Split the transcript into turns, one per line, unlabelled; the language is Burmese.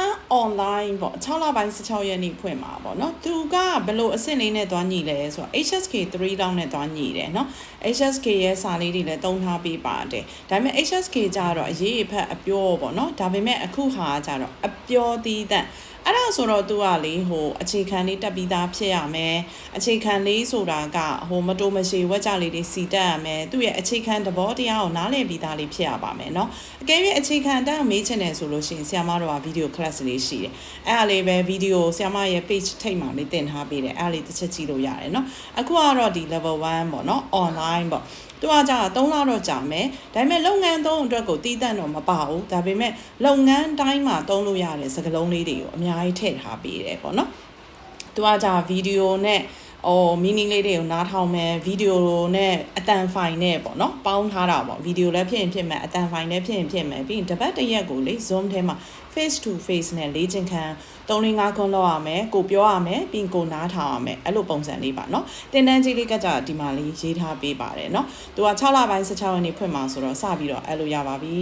1 online ပေါ့6လပိုင်း16ရက်နေ့ဖွင့်မှာပေါ့နော်သူကဘယ်လိုအဆင့်လေးနဲ့သွားညီလဲဆိုတော့ HSK 3တောင်းနဲ့သွားညီတယ်နော် HSK ရဲ့စာလေးတွေလည်းတုံးထားပေးပါတယ်ဒါပေမဲ့ HSK ကြတော့အရေးအဖက်အပြောပေါ့နော်ဒါပေမဲ့အခုဟာကြတော့အပြောသီးသန့် အဲ့ဒါဆိုတော့ तू ကလေဟိုအခြေခံလေးတက်ပြီးသားဖြစ်ရမယ်အခြေခံလေးဆိုတာကဟိုမတိုးမရှိဝက်ကြလေးတွေစီတက်ရမယ်သူ့ရဲ့အခြေခံသဘောတရားကိုနားလည်ပြီးသားလေးဖြစ်ရပါမယ်เนาะအကယ်၍အခြေခံတက်မေးချင်တယ်ဆိုလို့ရှိရင်ဆရာမတို့ကဗီဒီယို class လေးရှိတယ်အဲ့ဒါလေးပဲဗီဒီယိုဆရာမရဲ့ page ထိပ်မှာလေးတင်ထားပေးတယ်အဲ့ဒါလေးတစ်ချက်ကြည့်လို့ရတယ်เนาะအခုကတော့ဒီ level 1ပေါ့เนาะ online ပေါ့ သူကကြာ3လတော့ကြာမယ်ဒါပေမဲ့လုပ်ငန်းသုံးအတွက်ကိုတီးတန့်တော့မပါဘူးဒါပေမဲ့လုပ်ငန်းတိုင်းမှာသုံးလို့ရတဲ့စကားလုံးလေးတွေကိုအများကြီးထည့်ထားပေးတယ်ပေါ့နော်သူကကြာဗီဒီယိုနဲ့ ဟို meaning လေးတွေကိုနားထောင်မယ်ဗီဒီယိုနဲ့အတန်ဖိုင်နဲ့ပေါ့နော်ပေါင်းထားတာပေါ့ဗီဒီယိုလည်းဖြစ်ရင်ဖြစ်မယ်အတန်ဖိုင်လည်းဖြစ်ရင်ဖြစ်မယ်ပြီးရင်တပတ်တစ်ရက်ကိုလေ zoom ထဲမှာ face to face နဲ့လေ့ကျင့်ခန်း3-5ခွန်းလောက်ရမယ်ကိုပြောရမယ်ပြီးရင်ကိုနားထောင်ရမယ်အဲ့လိုပုံစံလေးပါနော်တင်တန်းကြီးလေးကကြဒီမှာလေးရေးထားပေးပါတယ်နော်သူက6လပိုင်း16ရက်နေ့ဖွင့်မှာဆိုတော့စပြီးတော့အဲ့လိုရပါပြီ